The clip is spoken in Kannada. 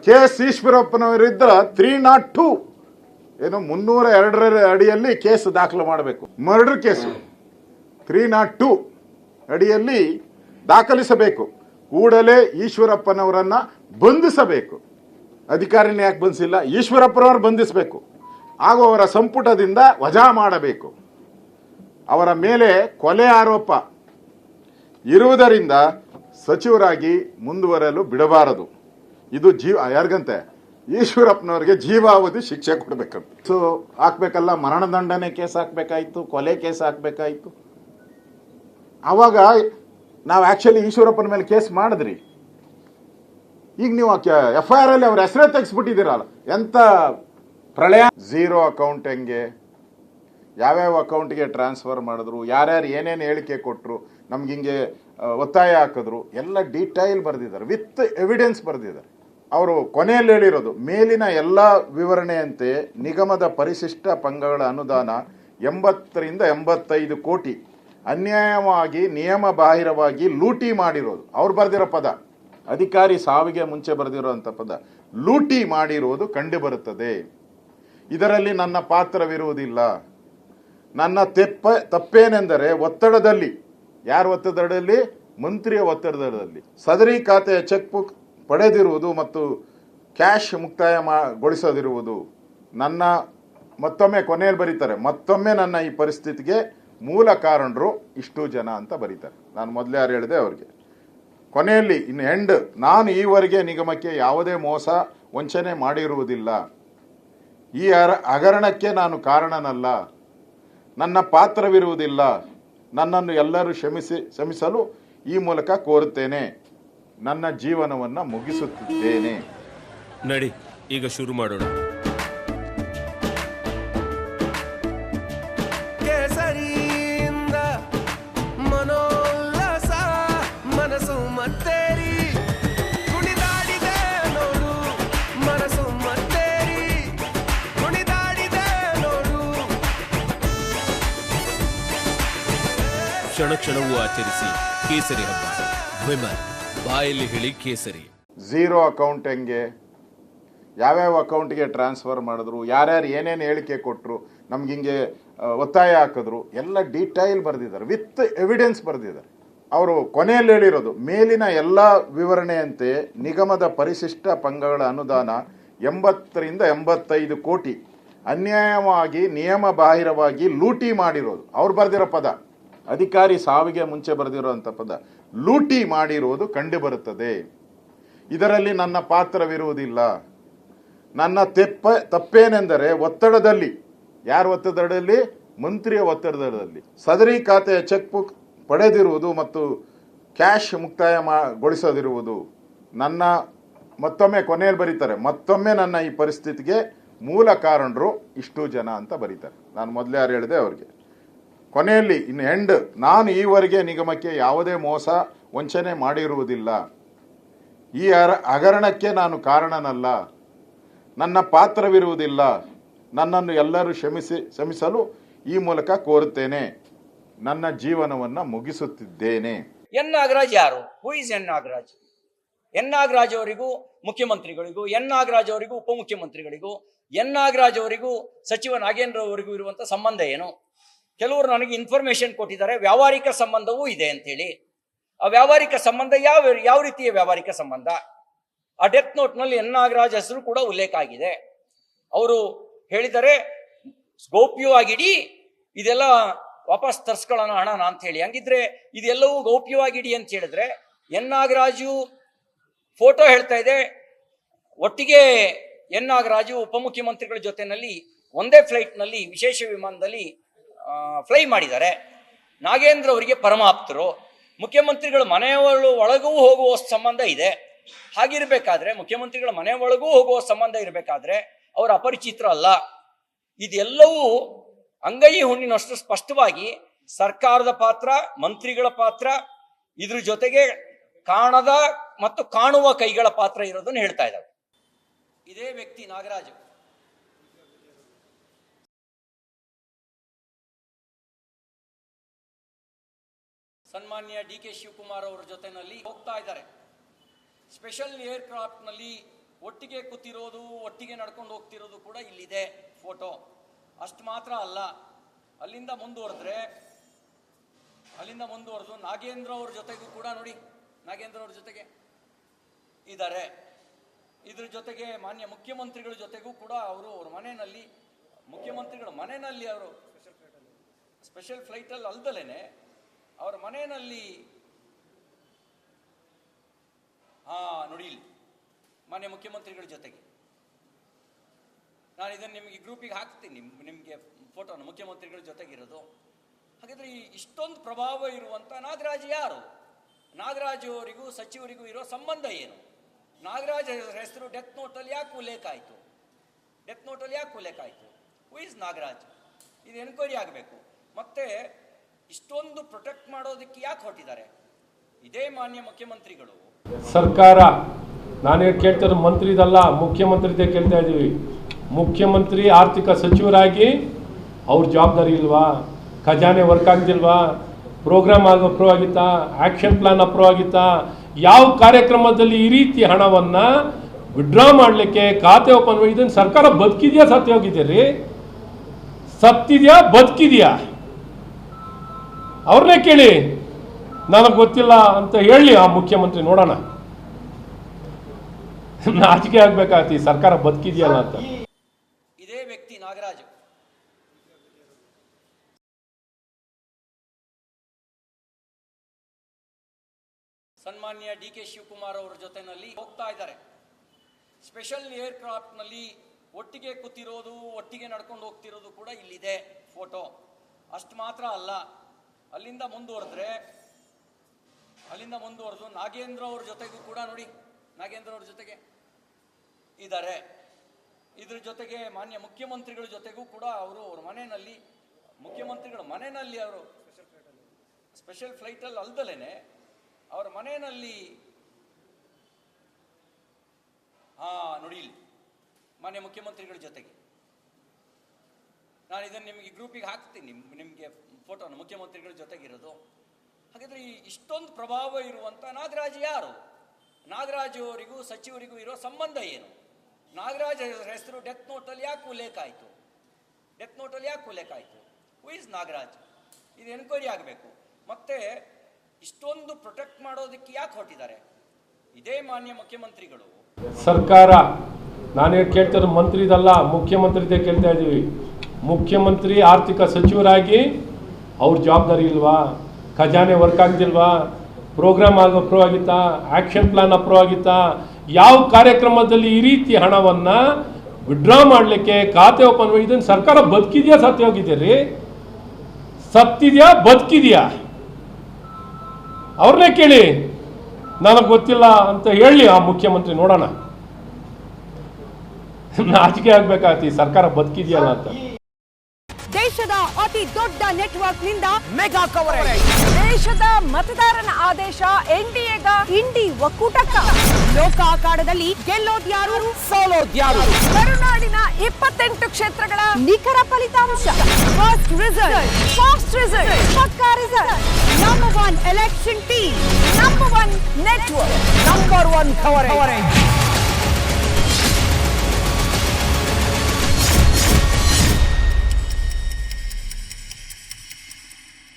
ಕೆ ಎಸ್ ಈಶ್ವರಪ್ಪನವರಿದ್ದ ತ್ರೀ ನಾಟ್ ಟೂ. ಏನು, ಮುನ್ನೂರ ಎರಡರ ಅಡಿಯಲ್ಲಿ ಕೇಸ್ ದಾಖಲು ಮಾಡಬೇಕು. Murder case. Three not two ಅಡಿಯಲ್ಲಿ ದಾಖಲಿಸಬೇಕು. ಕೂಡಲೇ ಈಶ್ವರಪ್ಪನವರನ್ನ ಬಂಧಿಸಬೇಕು. ಅಧಿಕಾರಿನ ಯಾಕೆ ಬಂಧಿಸಿಲ್ಲ? ಈಶ್ವರಪ್ಪನವರು ಬಂಧಿಸಬೇಕು. ಹಾಗೂ ಅವರ ಸಂಪುಟದಿಂದ ವಜಾ ಮಾಡಬೇಕು. ಅವರ ಮೇಲೆ ಕೊಲೆ ಆರೋಪ. ಇರುವುದರಿಂದ ಸಚಿವರಾಗಿ ಮುಂದುವರೆಯಲು ಬಿಡಬಾರದು. ಇದು ಜೀವ ಯಾರಿಗಂತೆ? ಈಶ್ವರಪ್ಪನವರಿಗೆ ಜೀವಾವಧಿ ಶಿಕ್ಷೆ ಕೊಡಬೇಕಂತ. ಸೊ ಹಾಕ್ಬೇಕಲ್ಲ ಮರಣದಂಡನೆ ಕೇಸ್ ಹಾಕ್ಬೇಕಾಯ್ತು, ಕೊಲೆ ಕೇಸ್ ಹಾಕ್ಬೇಕಾಯ್ತು. ಅವಾಗ ನಾವು ಆಕ್ಚುಲಿ ಈಶ್ವರಪ್ಪನ ಮೇಲೆ ಕೇಸ್ ಮಾಡಿದ್ರಿ. ಈಗ ನೀವು ಎಫ್ ಐ ಆರ್ ಅಲ್ಲಿ ಅವ್ರ ಹೆಸರೇ ತೆಗೆಸ್ಬಿಟ್ಟಿದ್ದೀರಲ್ಲ, ಎಂತ ಪ್ರಳಯ? ಝೀರೋ ಅಕೌಂಟ್ ಹೆಂಗೆ? ಯಾವ್ಯಾವ ಅಕೌಂಟ್ಗೆ ಟ್ರಾನ್ಸ್ಫರ್ ಮಾಡಿದ್ರು? ಯಾರ್ಯಾರು ಏನೇನು ಹೇಳಿಕೆ ಕೊಟ್ಟರು ನಮ್ಗೆ ಹಿಂಗೆ ಒತ್ತಾಯ ಹಾಕಿದ್ರು? ಎಲ್ಲ ಡೀಟೈಲ್ ಬರೆದಿದ್ದಾರೆ ವಿತ್ ಎವಿಡೆನ್ಸ್ ಬರೆದಿದ್ದಾರೆ. ಅವರು ಕೊನೆಯಲ್ಲಿ ಹೇಳಿರೋದು, ಮೇಲಿನ ಎಲ್ಲ ವಿವರಣೆಯಂತೆ ನಿಗಮದ ಪರಿಶಿಷ್ಟ ಪಂಗಗಳ ಅನುದಾನ ಎಂಬತ್ತರಿಂದ ಎಂಬತ್ತೈದು ಕೋಟಿ. ಅನ್ಯಾಯವಾಗಿ ನಿಯಮ ಬಾಹಿರವಾಗಿ ಲೂಟಿ ಮಾಡಿರೋದು. ಅವ್ರು ಬರೆದಿರೋ ಪದ, ಅಧಿಕಾರಿ ಸಾವಿಗೆ ಮುಂಚೆ ಬರೆದಿರುವಂಥ ಪದ, ಲೂಟಿ ಮಾಡಿರುವುದು ಕಂಡುಬರುತ್ತದೆ. ಇದರಲ್ಲಿ ನನ್ನ ಪಾತ್ರವಿರುವುದಿಲ್ಲ. ನನ್ನ ತೆಪ್ಪ, ತಪ್ಪೇನೆಂದರೆ ಒತ್ತಡದಲ್ಲಿ, ಯಾರ ಒತ್ತಡದಲ್ಲಿ? ಮಂತ್ರಿಯ ಒತ್ತಡದಲ್ಲಿ. ಸದರಿ ಖಾತೆಯ ಚೆಕ್ ಬುಕ್ ಪಡೆದಿರುವುದು ಮತ್ತು ಕ್ಯಾಶ್ ಮುಕ್ತಾಯ ಮಾ- ಗೊಳಿಸದಿರುವುದು ನನ್ನ, ಮತ್ತೊಮ್ಮೆ ಕೊನೆಯಲ್ಲಿ ಬರೀತಾರೆ, ಮತ್ತೊಮ್ಮೆ ನನ್ನ ಈ ಪರಿಸ್ಥಿತಿಗೆ ಮೂಲ ಕಾರಣರು ಇಷ್ಟು ಜನ ಅಂತ ಬರೀತಾರೆ. ನಾನು ಮೊದಲೇ ಯಾರು ಹೇಳಿದೆ ಅವ್ರಿಗೆ. ಕೊನೆಯಲ್ಲಿ, ಇನ್ ಎಂಡ್, ನಾನು ಈವರೆಗೆ ನಿಗಮಕ್ಕೆ ಯಾವುದೇ ಮೋಸ, ವಂಚನೆ ಮಾಡಿರುವುದಿಲ್ಲ. ಈ ಹಗರಣಕ್ಕೆ ನಾನು ಕಾರಣನಲ್ಲ. ನನ್ನ ಪಾತ್ರವಿರುವುದಿಲ್ಲ. ನನ್ನನ್ನು ಎಲ್ಲರೂ ಕ್ಷಮಿಸಿ, ಕ್ಷಮಿಸಲು ಈ ಮೂಲಕ ಕೋರುತ್ತೇನೆ. ನನ್ನ ಜೀವನವನ್ನ ಮುಗಿಸುತ್ತಿದ್ದೇನೆ. ನಡಿ ಈಗ ಶುರು ಮಾಡೋಣ. ಕೇಸರಿಯಿಂದ ಮನೋಲ್ಲಸ ಮನಸ್ಸು ಮತ್ತೇರಿ. ಕುಣಿದಾಡಿದೆ ನೋಡು ಮನಸ್ಸು ಮತ್ತೇರಿ. ಕುಣಿದಾಡಿದೆ ನೋಡು. ಕ್ಷಣ ಕ್ಷಣವೂ ಆಚರಿಸಿ ಕೇಸರಿ ಹಬ್ಬ. ವಿಮಲ್ ಬಾಯಲ್ಲಿ ಹೇಳಿ ಕೇಸರಿ. ಝೀರೋ ಅಕೌಂಟ್ ಹೆಂಗೆ? ಯಾವ್ಯಾವ ಅಕೌಂಟ್ಗೆ ಟ್ರಾನ್ಸ್ಫರ್ ಮಾಡಿದ್ರು? ಯಾರ್ಯಾರು ಏನೇನು ಹೇಳಿಕೆ ಕೊಟ್ಟರು ನಮ್ಗೆ ಹಿಂಗೆ ಒತ್ತಾಯ ಹಾಕಿದ್ರು? ಎಲ್ಲ ಡೀಟೈಲ್ ಬರೆದಿದ್ದಾರೆ. ವಿತ್ ಎವಿಡೆನ್ಸ್ ಬರೆದಿದ್ದಾರೆ. ಅವರು ಕೊನೆಯಲ್ಲಿ ಹೇಳಿರೋದು, ಮೇಲಿನ ಎಲ್ಲ ವಿವರಣೆಯಂತೆ ನಿಗಮದ ಪರಿಶಿಷ್ಟ ಪಂಗಗಳ ಅನುದಾನ ಎಂಬತ್ತರಿಂದ ಎಂಬತ್ತೈದು ಕೋಟಿ. ಅನ್ಯಾಯವಾಗಿ ನಿಯಮ ಬಾಹಿರವಾಗಿ ಲೂಟಿ ಮಾಡಿರೋದು. ಅವ್ರು ಬರೆದಿರೋ ಪದ. ಅಧಿಕಾರಿ ಸಾವಿಗೆ ಮುಂಚೆ ಬರೆದಿರುವಂಥ ಪದ. ಲೂಟಿ ಮಾಡಿರುವುದು ಕಂಡುಬರುತ್ತದೆ. ಇದರಲ್ಲಿ ನನ್ನ ಪಾತ್ರವಿರುವುದಿಲ್ಲ. ನನ್ನ ತೆಪ್ಪ, ತಪ್ಪೇನೆಂದರೆ ಒತ್ತಡದಲ್ಲಿ. ಯಾರ ಒತ್ತಡದಲ್ಲಿ? ಮಂತ್ರಿಯ ಒತ್ತಡದಲ್ಲಿ. ಸದರಿ ಖಾತೆಯ ಚೆಕ್ ಬುಕ್ ಪಡೆದಿರುವುದು ಮತ್ತು ಕ್ಯಾಶ್ ಮುಕ್ತಾಯ ಗೊಳಿಸದಿರುವುದು. ನನ್ನ ಮತ್ತೊಮ್ಮೆ ಕೊನೆಯಲ್ಲಿ ಬರೀತಾರೆ. ಮತ್ತೊಮ್ಮೆ ನನ್ನ ಈ ಪರಿಸ್ಥಿತಿಗೆ ಮೂಲ ಕಾರಣರು ಇಷ್ಟು ಜನ ಅಂತ ಬರೀತಾರೆ. ನಾನು ಮೊದಲೇ ಯಾರು ಹೇಳಿದೆ ಅವ್ರಿಗೆ. ಕೊನೆಯಲ್ಲಿ, ಇನ್ ಎಂಡ್, ನಾನು ಈವರೆಗೆ ನಿಗಮಕ್ಕೆ ಯಾವುದೇ ಮೋಸ, ವಂಚನೆ ಮಾಡಿರುವುದಿಲ್ಲ. ಈ ಹಗರಣಕ್ಕೆ ನಾನು ಕಾರಣನಲ್ಲ. ನನ್ನ ಪಾತ್ರವಿರುವುದಿಲ್ಲ. ನನ್ನನ್ನು ಎಲ್ಲರೂ ಕ್ಷಮಿಸಿ, ಕ್ಷಮಿಸಲು ಈ ಮೂಲಕ ಕೋರುತ್ತೇನೆ. ನನ್ನ ಜೀವನವನ್ನು ಮುಗಿಸುತ್ತಿದ್ದೇನೆ. ಎನ್ ನಾಗರಾಜ್ ಯಾರು? Who is N Nagaraj? N Nagaraj ಅವರಿಗೂ ಮುಖ್ಯಮಂತ್ರಿಗಳಿಗೂ, ಎನ್ ನಾಗರಾಜ್ ಅವರಿಗೂ ಉಪಮುಖ್ಯಮಂತ್ರಿಗಳಿಗೂ, ಎನ್ ನಾಗರಾಜ್ ಅವರಿಗೂ ಸಚಿವ ನಾಗೇಂದ್ರ ಅವರಿಗೂ ಇರುವಂತ ಸಂಬಂಧ ಏನು? ಕೆಲವರು ನನಗೆ ಇನ್ಫಾರ್ಮೇಶನ್ ಕೊಟ್ಟಿದ್ದಾರೆ, ವ್ಯಾವಹಾರಿಕ ಸಂಬಂಧವೂ ಇದೆ ಅಂತೇಳಿ. ಆ ವ್ಯಾವಹಾರಿಕ ಸಂಬಂಧ ಯಾವ ಯಾವ ರೀತಿಯ ವ್ಯಾವಹಾರಿಕ ಸಂಬಂಧ? ಆ ಡೆತ್ ನೋಟ್ನಲ್ಲಿ ಎನ್ ನಾಗರಾಜ್ ಹೆಸರು ಕೂಡ ಉಲ್ಲೇಖ ಆಗಿದೆ. ಅವರು ಹೇಳಿದರೆ ಗೌಪ್ಯವಾಗಿಡಿ ಇದೆಲ್ಲ ವಾಪಸ್ ತರ್ಸ್ಕೊಳ್ಳೋಣ ಹಣನ ಅಂತ ಹೇಳಿ. ಹಂಗಿದ್ರೆ ಇದೆಲ್ಲವೂ ಗೌಪ್ಯವಾಗಿಡಿ ಅಂತ ಹೇಳಿದ್ರೆ, ಎನ್ ನಾಗರಾಜು ಫೋಟೋ ಹೇಳ್ತಾ ಇದೆ, ಒಟ್ಟಿಗೆ ಎನ್ ನಾಗರಾಜು ಉಪಮುಖ್ಯಮಂತ್ರಿಗಳ ಜೊತೆಯಲ್ಲಿ ಒಂದೇ ಫ್ಲೈಟ್ನಲ್ಲಿ ವಿಶೇಷ ವಿಮಾನದಲ್ಲಿ ಫ್ಲೈ ಮಾಡಿದ್ದಾರೆ. ನಾಗೇಂದ್ರ ಅವರಿಗೆ ಪರಮಾಪ್ತರು. ಮುಖ್ಯಮಂತ್ರಿಗಳ ಮನೆಯವಳು ಒಳಗೂ ಹೋಗುವ ಸಂಬಂಧ ಇದೆ. ಹಾಗಿರ್ಬೇಕಾದ್ರೆ, ಮುಖ್ಯಮಂತ್ರಿಗಳ ಮನೆ ಒಳಗೂ ಹೋಗುವ ಸಂಬಂಧ ಇರಬೇಕಾದ್ರೆ, ಅವರು ಅಪರಿಚಿತರು ಅಲ್ಲ. ಇದೆಲ್ಲವೂ ಅಂಗೈ ಹುಣ್ಣಿನಷ್ಟು ಸ್ಪಷ್ಟವಾಗಿ ಸರ್ಕಾರದ ಪಾತ್ರ, ಮಂತ್ರಿಗಳ ಪಾತ್ರ, ಇದ್ರ ಜೊತೆಗೆ ಕಾಣದ ಮತ್ತು ಕಾಣುವ ಕೈಗಳ ಪಾತ್ರ ಇರೋದನ್ನು ಹೇಳ್ತಾ ಇದ್ದಾವೆ. ಇದೇ ವ್ಯಕ್ತಿ ನಾಗರಾಜು. ಸನ್ಮಾನ್ಯ ಡಿ ಕೆ ಶಿವಕುಮಾರ್ ಅವರ ಜೊತೆನಲ್ಲಿ ಹೋಗ್ತಾ ಇದ್ದಾರೆ. ಸ್ಪೆಷಲ್ ಏರ್ಕ್ರಾಫ್ಟ್ನಲ್ಲಿ ಒಟ್ಟಿಗೆ ಕೂತಿರೋದು, ಒಟ್ಟಿಗೆ ನಡ್ಕೊಂಡು ಹೋಗ್ತಿರೋದು ಕೂಡ ಇಲ್ಲಿದೆ ಫೋಟೋ ಅಷ್ಟು ಮಾತ್ರ ಅಲ್ಲ, ಅಲ್ಲಿಂದ ಮುಂದುವರೆದ್ರೆ, ಅಲ್ಲಿಂದ ಮುಂದುವರೆದು ನಾಗೇಂದ್ರ ಅವ್ರ ಜೊತೆಗೂ ಕೂಡ ನೋಡಿ, ನಾಗೇಂದ್ರ ಅವ್ರ ಜೊತೆಗೆ ಇದ್ದಾರೆ. ಇದ್ರ ಜೊತೆಗೆ ಮಾನ್ಯ ಮುಖ್ಯಮಂತ್ರಿಗಳ ಜೊತೆಗೂ ಕೂಡ ಅವರು ಅವ್ರ ಮನೆಯಲ್ಲಿ, ಮುಖ್ಯಮಂತ್ರಿಗಳ ಮನೆಯಲ್ಲಿ ಅವರು ಸ್ಪೆಷಲ್ ಫ್ಲೈಟಲ್ಲಿ ಅಲ್ದಲೇನೆ ಅವರ ಮನೆಯಲ್ಲಿ ಹಾ, ನೋಡಿ ಇಲ್ಲಿ ಮಾನ್ಯ ಮುಖ್ಯಮಂತ್ರಿಗಳ ಜೊತೆಗೆ. ನಾನು ಇದನ್ನು ನಿಮಗೆ ಗ್ರೂಪಿಗೆ ಹಾಕ್ತೀನಿ ನಿಮಗೆ ಫೋಟೋನ ಮುಖ್ಯಮಂತ್ರಿಗಳ ಜೊತೆಗಿರೋದು ಹಾಗಾದ್ರೆ ಈ ಇಷ್ಟೊಂದು ಪ್ರಭಾವ ಇರುವಂಥ ನಾಗರಾಜ್ ಯಾರು? ನಾಗರಾಜ್ ಅವರಿಗೂ ಸಚಿವರಿಗೂ ಇರೋ ಸಂಬಂಧ ಏನು? ನಾಗರಾಜ್ ಹೆಸರು ಡೆತ್ ನೋಟಲ್ಲಿ ಯಾಕೆ ಉಲ್ಲೇಖ ಆಯಿತು? ಡೆತ್ ನೋಟಲ್ಲಿ ಯಾಕೆ ಉಲ್ಲೇಖ ಆಯಿತು? Who is Nagaraj? ಇದು ಎನ್ಕ್ವೈರಿ ಆಗಬೇಕು. ಮತ್ತೆ ಇಷ್ಟೊಂದು ಪ್ರೊಟೆಕ್ಟ್ ಮಾಡೋದಕ್ಕೆ ಯಾಕೆ ಹೊರಟಿದ್ದಾರೆ? ಇದೇ ಮಾನ್ಯ ಮುಖ್ಯಮಂತ್ರಿಗಳು. ಸರ್ಕಾರ ನಾನೇನು ಕೇಳ್ತಿರೋ ಮುಖ್ಯಮಂತ್ರಿ ಮುಖ್ಯಮಂತ್ರಿದೇ ಕೇಳ್ತಾ ಇದ್ದೀವಿ. ಮುಖ್ಯಮಂತ್ರಿ, ಆರ್ಥಿಕ ಸಚಿವರಾಗಿ ಅವ್ರ ಜವಾಬ್ದಾರಿ ಇಲ್ವಾ? ಖಜಾನೆ ವರ್ಕ್ ಆಗ್ತಿಲ್ವಾ ಪ್ರೋಗ್ರಾಮ್ ಆಗ ಅಪ್ರೂವ್ ಆಗಿತ್ತಾ? ಆ್ಯಕ್ಷನ್ ಪ್ಲಾನ್ ಅಪ್ರೂವ್ ಆಗಿತ್ತಾ? ಯಾವ ಕಾರ್ಯಕ್ರಮದಲ್ಲಿ ಈ ರೀತಿ ಹಣವನ್ನು ವಿಡ್ರಾ ಮಾಡಲಿಕ್ಕೆ ಖಾತೆ ಓಪನ್ ಇದನ್ನು ಸರ್ಕಾರ ಬದುಕಿದೆಯಾ ಸತ್ಯ ಹೋಗಿದ್ದೀರಿ ಸತ್ತಿದೆಯಾ? ಬದುಕಿದೆಯಾ? ಅವ್ರನ್ನೇ ಕೇಳಿ, ನನಗೆ ಗೊತ್ತಿಲ್ಲ ಅಂತ ಹೇಳಿ ಆ ಮುಖ್ಯಮಂತ್ರಿ ನೋಡೋಣ. ನಾಚಿಕೆ ಆಗ್ಬೇಕಾಗ್ತಿ ಸರ್ಕಾರ ಬದುಕಿದೆಯಲ್ಲ ಅಂತ. ಇದೇ ವ್ಯಕ್ತಿ ನಾಗರಾಜ್. ಸನ್ಮಾನ್ಯ ಡಿ ಕೆ ಶಿವಕುಮಾರ್ ಅವರ ಜೊತೆನಲ್ಲಿ ಹೋಗ್ತಾ ಇದ್ದಾರೆ. ಸ್ಪೆಷಲ್ ಏರ್ಕ್ರಾಫ್ಟ್ನಲ್ಲಿ ಒಟ್ಟಿಗೆ ಕೂತಿರೋದು, ಒಟ್ಟಿಗೆ ನಡ್ಕೊಂಡು ಹೋಗ್ತಿರೋದು ಕೂಡ ಇಲ್ಲಿದೆ ಫೋಟೋ. ಅಷ್ಟು ಮಾತ್ರ ಅಲ್ಲ ಅಲ್ಲಿಂದ ಮುಂದುವರೆದ್ರೆ, ಅಲ್ಲಿಂದ ಮುಂದುವರೆದು ನಾಗೇಂದ್ರ ಅವ್ರ ಜೊತೆಗೂ ಕೂಡ ನೋಡಿ, ನಾಗೇಂದ್ರ ಅವ್ರ ಜೊತೆಗೆ ಇದ್ದಾರೆ. ಇದ್ರ ಜೊತೆಗೆ ಮಾನ್ಯ ಮುಖ್ಯಮಂತ್ರಿಗಳ ಜೊತೆಗೂ ಕೂಡ ಅವರು ಅವ್ರ ಮನೆಯಲ್ಲಿ, ಮುಖ್ಯಮಂತ್ರಿಗಳ ಮನೆಯಲ್ಲಿ ಅವರು ಸ್ಪೆಷಲ್ ಫ್ಲೈಟಲ್ಲಿ ಅಲ್ದಲೇನೆ ಅವರ ಮನೆಯಲ್ಲಿ, ಹಾ, ನೋಡಿ ಮಾನ್ಯ ಮುಖ್ಯಮಂತ್ರಿಗಳ ಜೊತೆಗೆ. ನಾನು ಇದನ್ನು ನಿಮಗೆ ಗ್ರೂಪಿಗೆ ಹಾಕ್ತೀನಿ ನಿಮ್ಮ ನಿಮಗೆ ಫೋಟೋನ ಮುಖ್ಯಮಂತ್ರಿಗಳ ಜೊತೆಗಿರೋದು. ಹಾಗಾದ್ರೆ ಈ ಇಷ್ಟೊಂದು ಪ್ರಭಾವ ಇರುವಂಥ ನಾಗರಾಜ್ ಯಾರು? ನಾಗರಾಜ್ ಅವರಿಗೂ ಸಚಿವರಿಗೂ ಇರೋ ಸಂಬಂಧ ಏನು? ನಾಗರಾಜ್ ಹೆಸರು ಡೆತ್ ನೋಟಲ್ಲಿ ಯಾಕೆ ಉಲ್ಲೇಖ ಆಯಿತು? ಡೆತ್ ನೋಟಲ್ಲಿ ಯಾಕೆ ಉಲ್ಲೇಖ ಆಯಿತು? Who is Nagaraj? ಇದು ಎನ್ಕ್ವೈರಿ ಆಗಬೇಕು. ಮತ್ತೆ ಇಷ್ಟೊಂದು ಪ್ರೊಟೆಕ್ಟ್ ಮಾಡೋದಕ್ಕೆ ಯಾಕೆ ಹೊರಟಿದ್ದಾರೆ? ಇದೇ ಮಾನ್ಯ ಮುಖ್ಯಮಂತ್ರಿಗಳು. ಸರ್ಕಾರ, ನಾನೇನು ಕೇಳ್ತಿರೋ ಮಂತ್ರಿದಲ್ಲ, ಮುಖ್ಯಮಂತ್ರಿದೇ ಕೇಳ್ತಾ ಇದ್ದೀವಿ ಮುಖ್ಯಮಂತ್ರಿ ಆರ್ಥಿಕ ಸಚಿವರಾಗಿ ಅವ್ರ ಜವಾಬ್ದಾರಿ ಇಲ್ವಾ? ಖಜಾನೆ ವರ್ಕ್ ಆಗ್ತಿಲ್ವಾ? ಪ್ರೋಗ್ರಾಮ್ ಆಗ ಅಪ್ರೂವ್ ಆಗಿತ್ತಾ ಆ್ಯಕ್ಷನ್ ಪ್ಲಾನ್ ಅಪ್ರೂವ್ ಆಗಿತ್ತಾ ಯಾವ ಕಾರ್ಯಕ್ರಮದಲ್ಲಿ ಈ ರೀತಿ ಹಣವನ್ನು ವಿಡ್ರಾ ಮಾಡಲಿಕ್ಕೆ ಖಾತೆ ಓಪನ್ ಇದನ್ನು ಸರ್ಕಾರ ಬದುಕಿದೆಯಾ ಸತ್ಯ ಹೋಗಿದ್ದೀರಿ ಸತ್ತಿದೆಯಾ? ಬದುಕಿದೆಯಾ? ಅವ್ರನ್ನೇ ಕೇಳಿ. ನನಗೆ ಗೊತ್ತಿಲ್ಲ ಅಂತ ಹೇಳಿ ಆ ಮುಖ್ಯಮಂತ್ರಿ ನೋಡೋಣ. ನಾಚಿಕೆ ಆಗ್ಬೇಕಾಗ್ತಿ ಸರ್ಕಾರ ಬದುಕಿದೆಯಲ್ಲ ಅಂತ. ದೇಶದ ಅತಿ ದೊಡ್ಡ ನೆಟ್ವರ್ಕ್ನಿಂದ ಮೆಗಾ ಕವರೇಜ್ ದೇಶದ ಮತದಾರನ ಆದೇಶ ಎನ್ಡಿಎಗ ಇಂಡಿ ಒಕ್ಕೂಟಕ್ಕ. ಲೋಕ ಆಕಾರದಲ್ಲಿ ಗೆಲ್ಲೋದ್ಯಾರು. ಸೋಲೋದ್ಯಾರು. ಮರುನಾಡಿನ ಇಪ್ಪತ್ತೆಂಟು ಕ್ಷೇತ್ರಗಳ ನಿಖರ ಫಲಿತಾಂಶ. ಫಸ್ಟ್ ರಿಸಲ್ಟ್ ಫಾಸ್ಟ್ ರಿಸಲ್ಟ್ ಪಕ್ಕಾ result number one election team number one network number one coverage